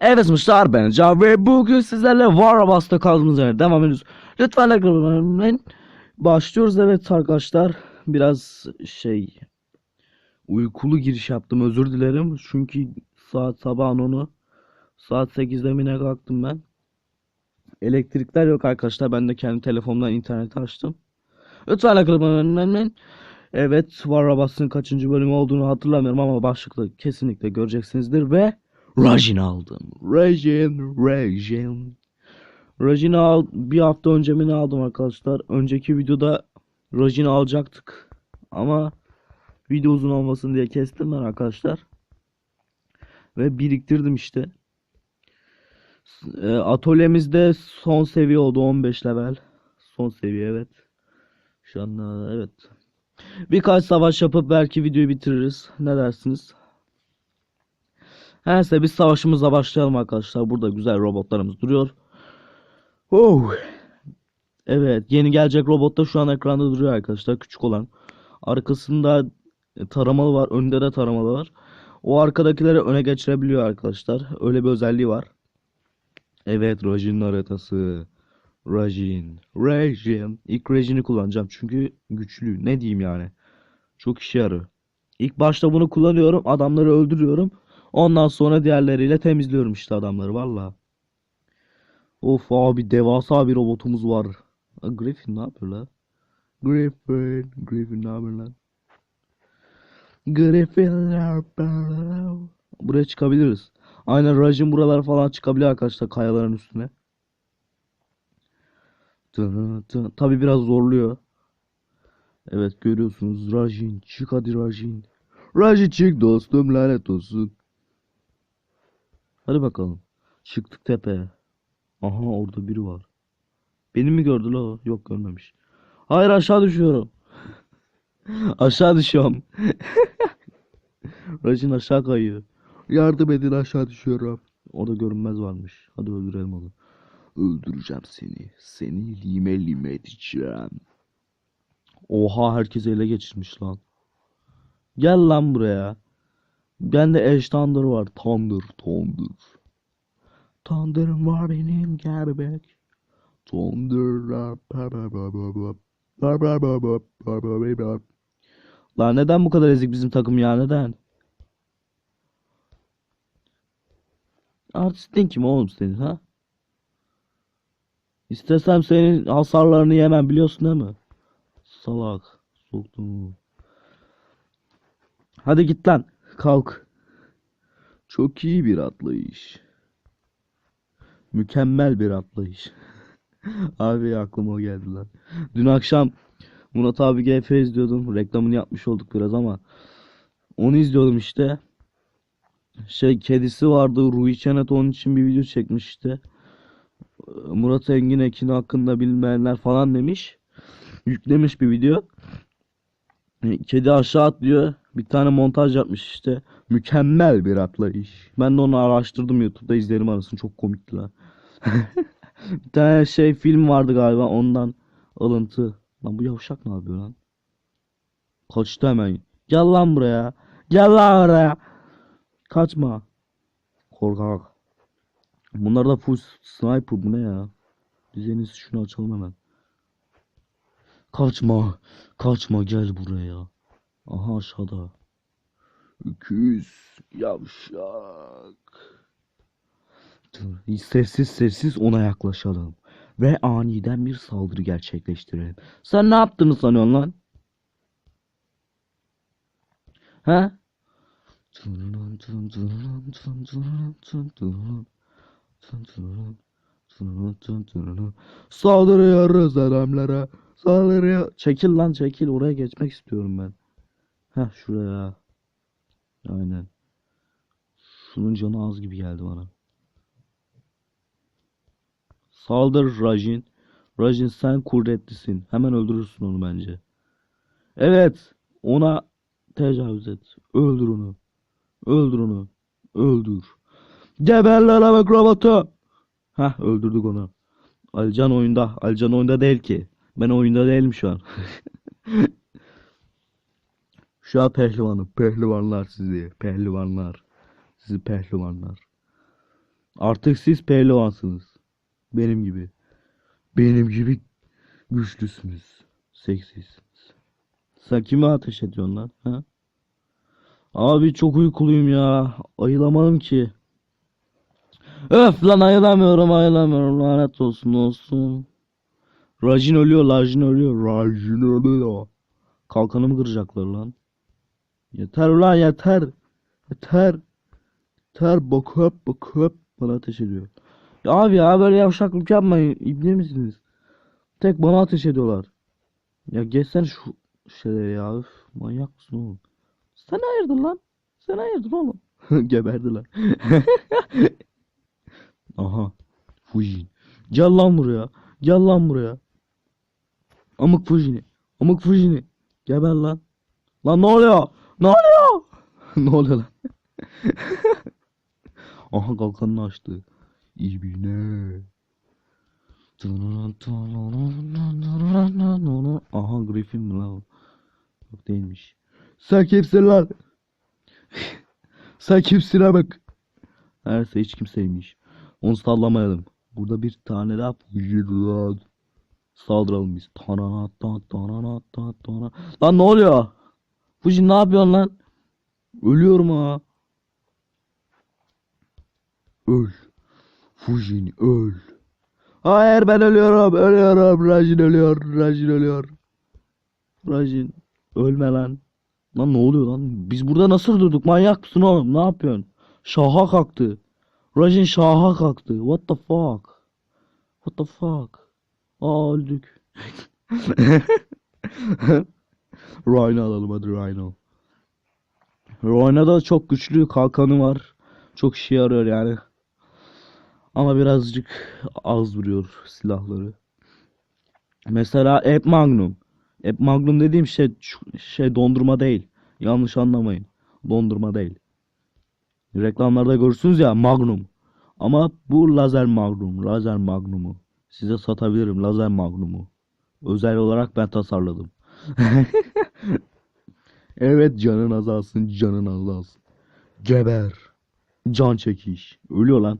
Evet Müştar ben Can ve bugün sizlerle Warabas'ta kaldığımız yerden devam ediyoruz. Lütfen like. Başlıyoruz evet arkadaşlar. Biraz şey uykulu giriş yaptım özür dilerim. Çünkü saat sabahın onu saat 8'de mi ne kalktım ben. Elektrikler yok arkadaşlar. Ben de kendi telefonumdan internet açtım. Lütfen like unutmayın. Evet Warabas'ın kaçıncı bölümü olduğunu hatırlamıyorum ama başlıkta kesinlikle göreceksinizdir ve Rajin aldım. Rajin, Rajin. Rajin'i al bir hafta önce mi ne aldım arkadaşlar? Önceki videoda Rajin'i alacaktık. Ama video uzun olmasın diye kestim ben arkadaşlar. Ve biriktirdim işte. E, atölyemizde son seviye oldu 15 level. Son seviye evet. Şu anda evet. Birkaç savaş yapıp belki videoyu bitiririz. Ne dersiniz? Her neyse biz savaşımıza başlayalım arkadaşlar. Burada güzel robotlarımız duruyor. Oh. Evet yeni gelecek robot da şu an ekranda duruyor arkadaşlar. Küçük olan. Arkasında e, taramalı var. Önde de taramalı var. O arkadakileri öne geçirebiliyor arkadaşlar. Öyle bir özelliği var. Evet Rajin'in haritası. Rajin. Rajin. İlk Rajin'i kullanacağım çünkü güçlü. Ne diyeyim yani. Çok işe yarıyor. İlk başta bunu kullanıyorum. Adamları öldürüyorum. Ondan sonra diğerleriyle temizliyorum işte adamları valla. Of abi devasa bir robotumuz var. Ha, Griffin ne yapıyor lan? Griffin, Griffin ne yapıyor lan? Griffin? Buraya çıkabiliriz. Aynen Rajin buralara falan çıkabiliyor arkadaşlar kayaların üstüne. Tabi biraz zorluyor. Evet görüyorsunuz Rajin çık hadi Rajin. Rajin çık dostum lanet olsun. Hadi bakalım. Çıktık tepeye. Aha orada biri var. Beni mi gördü la? Yok görmemiş. Hayır aşağı düşüyorum. aşağı düşüyorum. Rajin aşağı kayıyor. Yardım edin aşağı düşüyorum. Orada görünmez varmış. Hadi öldürelim onu. Öldüreceğim seni. Seni lime lime edeceğim. Oha herkes ele geçirmiş lan. Gel lan buraya. Bende Edge Thunder var. Thunder, Thunder. Thunder'ım var benim gelmek. Thunder. Lan neden bu kadar ezik bizim takım ya neden? Artistin kim oğlum senin ha? İstesem senin hasarlarını yemem biliyorsun değil mi? Salak. Soktum. Hadi git lan. Kalk. Çok iyi bir atlayış. Mükemmel bir atlayış. abi aklıma o geldi lan. Dün akşam Murat abi GF izliyordum. Reklamını yapmış olduk biraz ama onu izliyordum işte. Şey kedisi vardı. Ruhi Çenet onun için bir video çekmiş işte. Murat Engin Ekin hakkında bilmeyenler falan demiş. Yüklemiş bir video. Kedi aşağı atlıyor. Bir tane montaj yapmış işte. Mükemmel bir atlayış. Ben de onu araştırdım YouTube'da izlerim arasın. Çok komikti lan. bir tane şey film vardı galiba ondan alıntı. Lan bu yavşak ne yapıyor lan? Kaçtı hemen. Gel lan buraya. Gel lan buraya. Kaçma. Korkak. Bunlar da full sniper bu ne ya? Biz en iyisi şunu açalım hemen. Kaçma. Kaçma gel buraya. Aha aşağıda. Öküz. Yavşak. Sessiz sessiz ona yaklaşalım. Ve aniden bir saldırı gerçekleştirelim. Sen ne yaptığını sanıyorsun lan? He? Saldırıyoruz adamlara. Saldırıyor. Çekil lan çekil. Oraya geçmek istiyorum ben. Heh şuraya. Aynen. Şunun canı az gibi geldi bana. Saldır Rajin. Rajin sen kudretlisin. Hemen öldürürsün onu bence. Evet. Ona tecavüz et. Öldür onu. Öldür onu. Öldür. Geber lan bak robotu. Heh öldürdük onu. Alcan oyunda. Alcan oyunda değil ki. Ben oyunda değilim şu an. Şu an pehlivanım. Pehlivanlar sizi. Pehlivanlar. Sizi pehlivanlar. Artık siz pehlivansınız. Benim gibi. Benim gibi güçlüsünüz. Seksisiniz. Sen kime ateş ediyorsun lan? Ha? Abi çok uykuluyum ya. Ayılamadım ki. Öf lan ayılamıyorum ayılamıyorum. Lanet olsun olsun. Rajin ölüyor, Rajin ölüyor. Rajin ölüyor. Kalkanımı kıracaklar lan. Yeter ulan yeter. Yeter. Yeter bakıp bakıp bana ateş ediyor. Ya abi ya böyle yavşaklık yapmayın. İbne misiniz? Tek bana ateş ediyorlar. Ya geçsen şu şeyleri ya. Üf, manyak mısın oğlum? Sen hayırdır lan? Sen hayırdır oğlum? Geberdiler. Aha. Fujin. Gel lan buraya. Gel lan buraya. Amık Fujin'i. Amık Fujin'i. Geber lan. Lan ne oluyor? Ne oluyor? ne oluyor lan? Aha kalkanını açtı. İbine. Aha Griffin mi lan? Yok değilmiş. Sen kimsin lan? Sen kimsin bak? Herse hiç kimseymiş. Onu sallamayalım. Burada bir tane daha Fujin lan. Saldıralım biz. Tanana ta tanana ta tana. Lan ne oluyor? Fujin ne yapıyorsun lan? Ölüyorum ha. Öl. Fujin öl. Hayır ben ölüyorum. Ölüyorum. Rajin ölüyor. Rajin ölüyor. Rajin. Ölme lan. Lan ne oluyor lan? Biz burada nasıl durduk? Manyak mısın oğlum? Ne yapıyorsun? Şaha kalktı. Rajin şaha kalktı. What the fuck? What the fuck? Aa öldük. Rhino alalım hadi Rhino. Rhino'da çok güçlü kalkanı var. Çok işe yarıyor yani. Ama birazcık az vuruyor silahları. Mesela Ep Magnum. Ep Magnum dediğim şey şey dondurma değil. Yanlış anlamayın. Dondurma değil. Reklamlarda görürsünüz ya Magnum. Ama bu lazer Magnum. Lazer Magnum'u. Size satabilirim lazer Magnum'u. Özel olarak ben tasarladım. Evet canın azalsın, canın azalsın. Geber. Can çekiş. Ölüyor lan.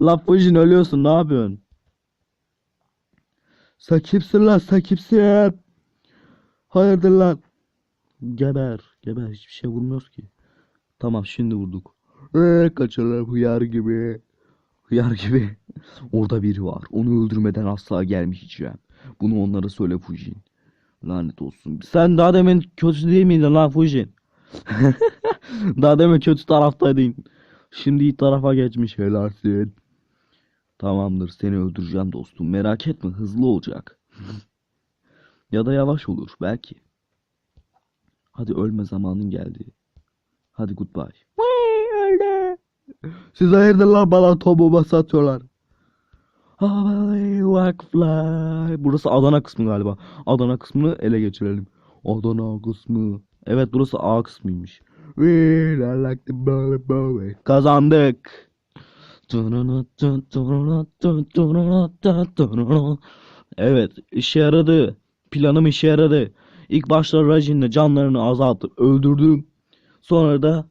Fujin ölüyorsun ne yapıyorsun? Sen kimsin lan sen kimsin? Hayırdır lan? Geber. Geber hiçbir şey vurmuyoruz ki. Tamam şimdi vurduk. Eee kaçırlar hıyar gibi. Hıyar gibi. Orada biri var. Onu öldürmeden asla gelmeyeceğim. Bunu onlara söyle Fujin. Lanet olsun. Sen daha demin kötü değil miydin lan Fujin? daha demin kötü taraftaydın. Şimdi iyi tarafa geçmiş helalsin. Tamamdır seni öldüreceğim dostum. Merak etme hızlı olacak. ya da yavaş olur belki. Hadi ölme zamanın geldi. Hadi goodbye. öldü. Siz hayırdır lan bana topuğuma satıyorlar. Havai Fly. Burası Adana kısmı galiba. Adana kısmını ele geçirelim. Adana kısmı. Evet burası A kısmıymış. Kazandık. Evet işe yaradı. Planım işe yaradı. İlk başta Rajin'le canlarını azaltıp öldürdüm. Sonra da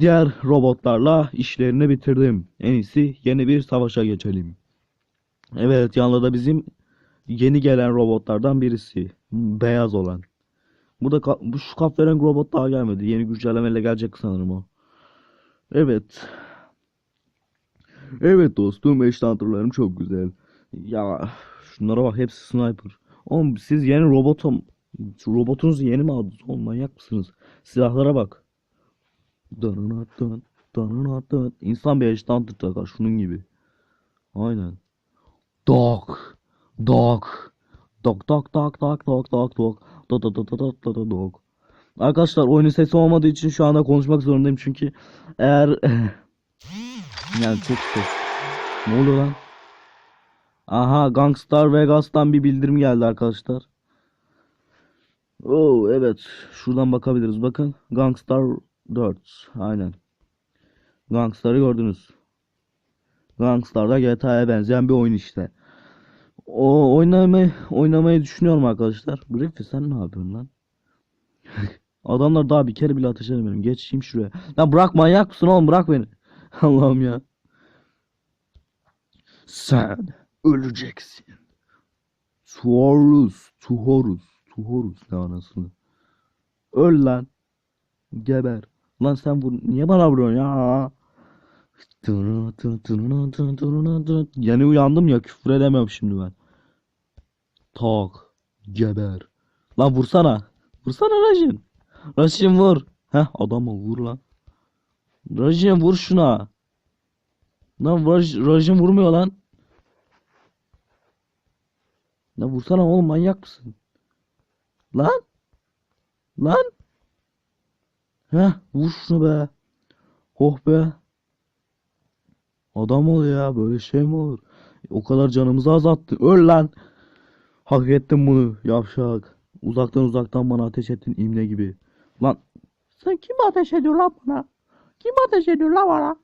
diğer robotlarla işlerini bitirdim. En iyisi yeni bir savaşa geçelim. Evet yanında da bizim yeni gelen robotlardan birisi. Beyaz olan. Burada bu şu kahverengi robot daha gelmedi. Yeni güncellemeyle gelecek sanırım o. Evet. Evet dostum eşlantırlarım çok güzel. Ya şunlara bak hepsi sniper. Oğlum siz yeni robotum. Robotunuzu yeni mi aldınız? Oğlum manyak mısınız? Silahlara bak. Danına dön, danına dön. İnsan bir eşlantır takar şunun gibi. Aynen. Dog. Dog dog dog dog dog dog dog. Dog dog dog dog dog dog dog. Arkadaşlar oyunun sesi olmadığı için şu anda konuşmak zorundayım çünkü eğer yani çok ses. Ne oluyor lan? Aha Gangstar Vegas'tan bir bildirim geldi arkadaşlar. Oo evet şuradan bakabiliriz bakın. Gangstar 4 aynen. Gangstar'ı gördünüz. Gangstar'da GTA'ya benzeyen bir oyun işte. O oynamayı oynamayı düşünüyorum arkadaşlar. Griffy sen ne yapıyorsun lan? Adamlar daha bir kere bile ateş edemiyorum. Geçeyim şuraya. Lan bırak manyak mısın oğlum bırak beni. Allah'ım ya. Sen öleceksin. Tuorus, Tuhorus, Tuhorus ne anasını. Öl lan. Geber. Lan sen bu niye bana vuruyorsun ya? Yeni uyandım ya küfür edemiyorum şimdi ben. Tak. Geber. Lan vursana. Vursana Rajin. Rajin vur. Heh adama vur lan. Rajin vur şuna. Lan Raj, Rajin vurmuyor lan. Lan vursana oğlum manyak mısın? Lan. Lan. Heh vur şunu be. Oh be. Adam ol ya böyle şey mi olur? O kadar canımızı azalttı. Öl lan. Hak ettin bunu yavşak. Uzaktan uzaktan bana ateş ettin imle gibi. Lan sen kim ateş ediyor lan bana? Kim ateş ediyor lan bana?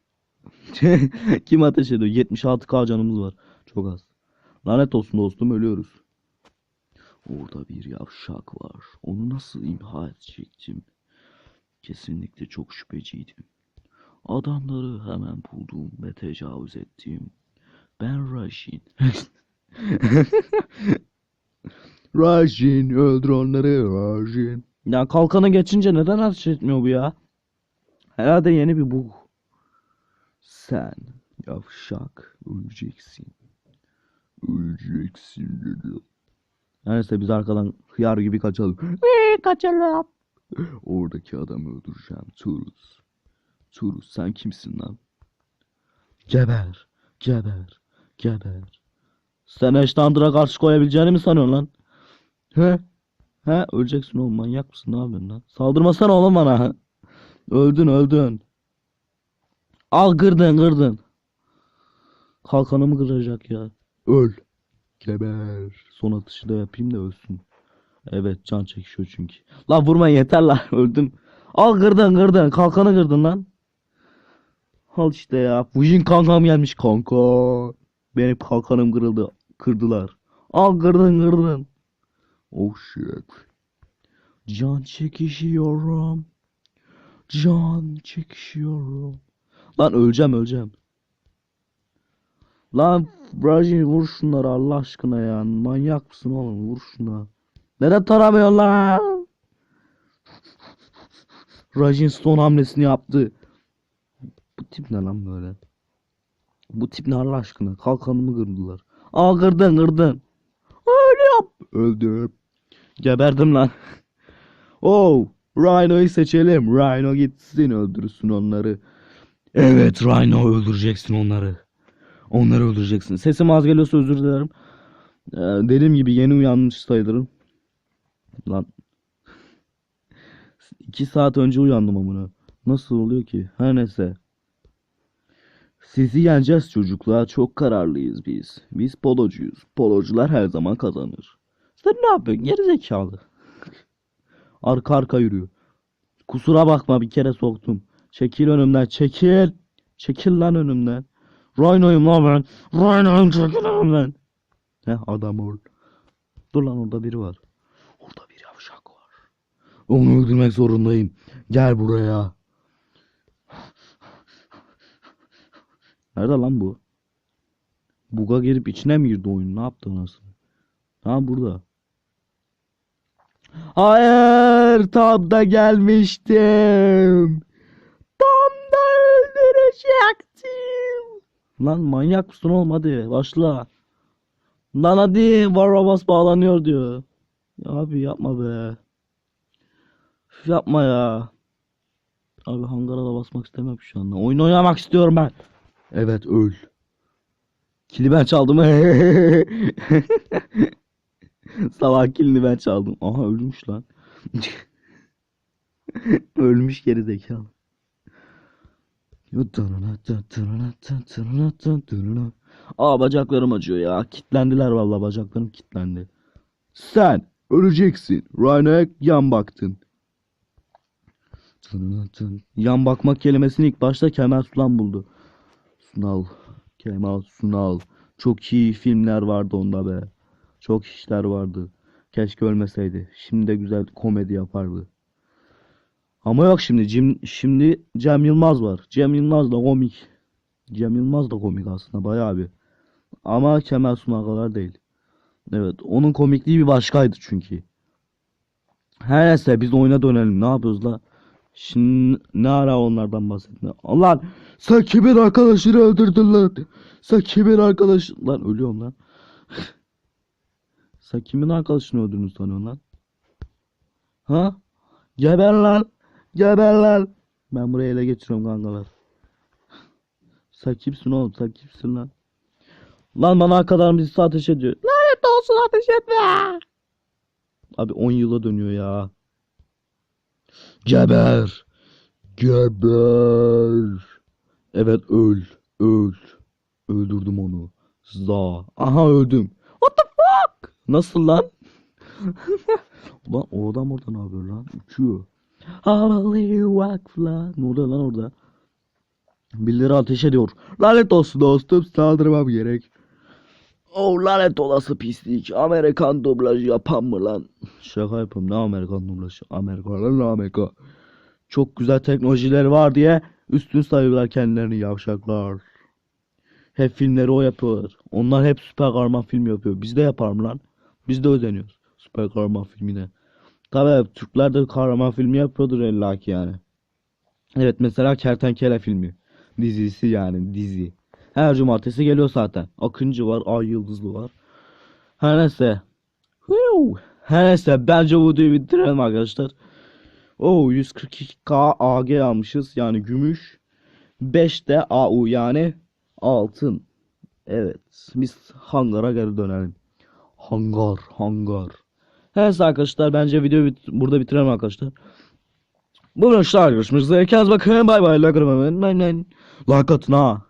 kim ateş ediyor? 76k canımız var. Çok az. Lanet olsun dostum ölüyoruz. Orada bir yavşak var. Onu nasıl imha edecektim? Kesinlikle çok şüpheciydim. Adamları hemen buldum ve tecavüz ettim. Ben Rajin. Rajin öldür onları Rajin. Ya kalkanı geçince neden ateş etmiyor bu ya? Herhalde yeni bir bug. Sen yavşak öleceksin. Öleceksin dedi. Neyse biz arkadan hıyar gibi kaçalım. Kaçalım. Oradaki adamı öldüreceğim Turus. Turus sen kimsin lan? Geber, geber, geber. Sen Eştandır'a karşı koyabileceğini mi sanıyorsun lan? He? He? Öleceksin oğlum manyak mısın? Ne yapıyorsun lan? Saldırmasana oğlum bana. Öldün öldün. Al kırdın kırdın. Kalkanımı kıracak ya. Öl. Geber. Son atışı da yapayım da ölsün. Evet can çekişiyor çünkü. Lan vurma yeter lan öldüm. Al kırdın kırdın kalkanı kırdın lan. Al işte ya. Fujin kankam gelmiş kanka. Benim kalkanım kırıldı. Kırdılar. Al kırdın kırdın. Oh shit. Can çekişiyorum. Can çekişiyorum. Lan öleceğim öleceğim. Lan Brajin vur şunları Allah aşkına ya. Manyak mısın oğlum vur şuna. Neden taramıyorsun lan? Rajin son hamlesini yaptı. Bu tip ne lan böyle? Bu tip ne Allah aşkına? Kalkanımı kırdılar. Aa kırdın kırdın. Öyle yap. Öldüm. Geberdim lan. Oh, Rhino'yu seçelim. Rhino gitsin öldürsün onları. Evet Rhino öldüreceksin onları. Onları öldüreceksin. Sesim az geliyorsa özür dilerim. Ee, dediğim gibi yeni uyanmış sayılırım. Lan. iki saat önce uyandım amına. Nasıl oluyor ki? Her neyse. Sizi yeneceğiz çocuklar. Çok kararlıyız biz. Biz polocuyuz. Polocular her zaman kazanır. Sen ne yapıyorsun? Geri zekalı. Arka arka yürüyor. Kusura bakma bir kere soktum. Çekil önümden. Çekil. Çekil lan önümden. Rhino'yum lan ben. Rhino'yum çekil önümden. Heh adam ol. Dur lan orada biri var. Orada bir yavşak var. Onu öldürmek zorundayım. Gel buraya. Nerede lan bu? Buga gelip içine mi girdi oyun? Ne yaptı nasıl? Ha burada. Hayır, tam da gelmiştim. Tam da öldürecektim. Lan manyak mısın oğlum hadi başla. Lan hadi Varabas bağlanıyor diyor. Ya abi yapma be. Üf, yapma ya. Abi hangara da basmak istemiyorum şu anda. Oyun oynamak istiyorum ben. Evet öl. Kili ben çaldım. Sabah kilini ben çaldım. Aha ölmüş lan. Ölmüş geri zekalı. Aa bacaklarım acıyor ya. Kitlendiler vallahi bacaklarım kitlendi. Sen öleceksin. Rhino'ya yan baktın. Yan bakmak kelimesini ilk başta Kemal Sunal buldu. Sunal. Kemal Sunal. Çok iyi filmler vardı onda be. Çok işler vardı. Keşke ölmeseydi. Şimdi de güzel komedi yapardı. Ama yok şimdi. Cem, şimdi Cem Yılmaz var. Cem Yılmaz da komik. Cem Yılmaz da komik aslında bayağı bir. Ama Kemal Sunal kadar değil. Evet, onun komikliği bir başkaydı çünkü. Her neyse biz oyuna dönelim. Ne yapıyoruz la? Şimdi ne ara onlardan bahsetme. Allah sen kimin arkadaşını öldürdün lan? Sen kimin arkadaş lan ölüyorum lan. Sen kimin arkadaşını öldürdün sanıyorsun lan? Ha? Geber lan. Geber lan. Ben buraya ele geçiriyorum kankalar. Sen kimsin oğlum? Sen kimsin lan? Lan bana arkadan birisi ateş ediyor. Lanet olsun ateş etme. Abi 10 yıla dönüyor ya. Geber. Geber. Evet öl. Öl. Öldürdüm onu. Za. Aha öldüm. Nasıl lan? Ulan o adam orada ne yapıyor lan? Uçuyor. Havalı vakfla. Ne oluyor lan orada? Birileri ateş ediyor. Lanet olsun dostum saldırmam gerek. Oh lanet olası pislik. Amerikan dublajı yapan mı lan? Şaka yapıyorum. Ne Amerikan dublajı? Amerika lan Amerika. Çok güzel teknolojileri var diye üstün sayıyorlar kendilerini yavşaklar. Hep filmleri o yapıyorlar. Onlar hep süper kahraman film yapıyor. Biz de yapar mı lan? Biz de özeniyoruz süper kahraman filmine. Tabii Türkler de kahraman filmi yapıyordur illaki yani. Evet mesela Kertenkele filmi. Dizisi yani dizi. Her cumartesi geliyor zaten. Akıncı var, Ay Yıldızlı var. Her neyse. Her neyse bence bu videoyu bitirelim arkadaşlar. Oo 142k AG almışız yani gümüş. 5 de AU yani altın. Evet biz hangara geri dönelim. Hangar hangar. Neyse arkadaşlar bence videoyu bit- burada bitirelim arkadaşlar. Bu arkadaşlar görüşmek üzere. Kendinize bakın. Bay bay. Like atın ha.